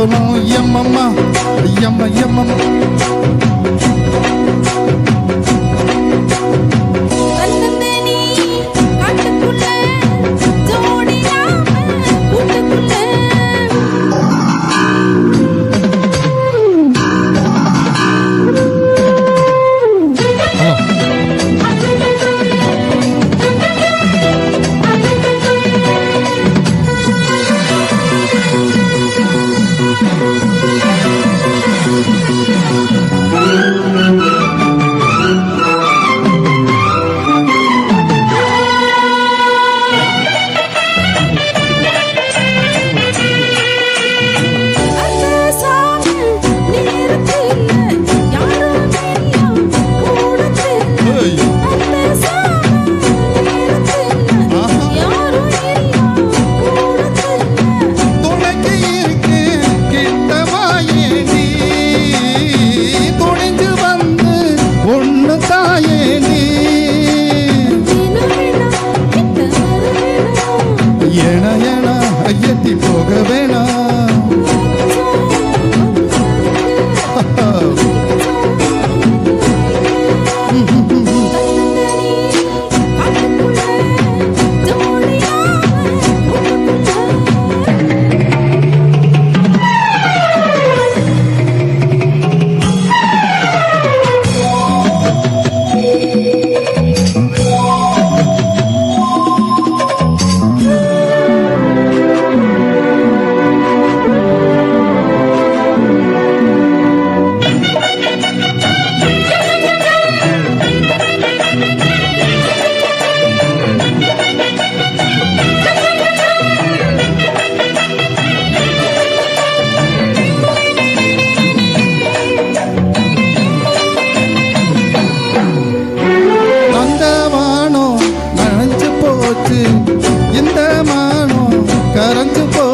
போலும் எம்மம்மா எம்ம எம்மம்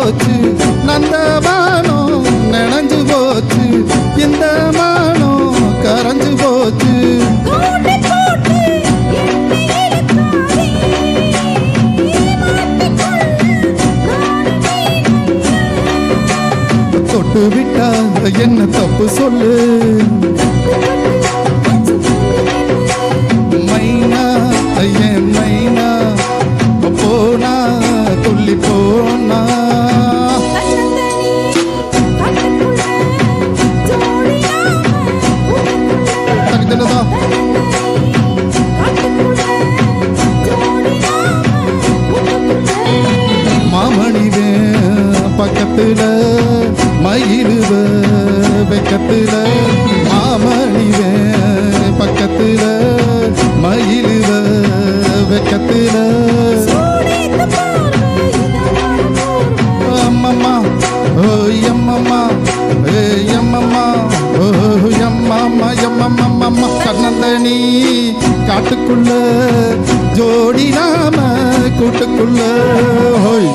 போச்சு. நந்த வானம் நனைஞ்சு போச்சு. இந்த மானம் கரைஞ்சு போச்சு. தொட்டு விட்டா என்ன தப்பு சொல்லு. வெக்கத்துல மயிலுவ வெக்கத்துல மாமணிவே பக்கத்துல மயிலுவ வெக்கத்துல. அம்மம்மா ஓ எம்மம்மா ஏ எம்மம்மா ஓ எம்மம்மா எம்மம்மம்மா கண்ணந்தனி காட்டுக்குள்ள ஜோடி நாம கூட்டுக்குள்ள ஹோய்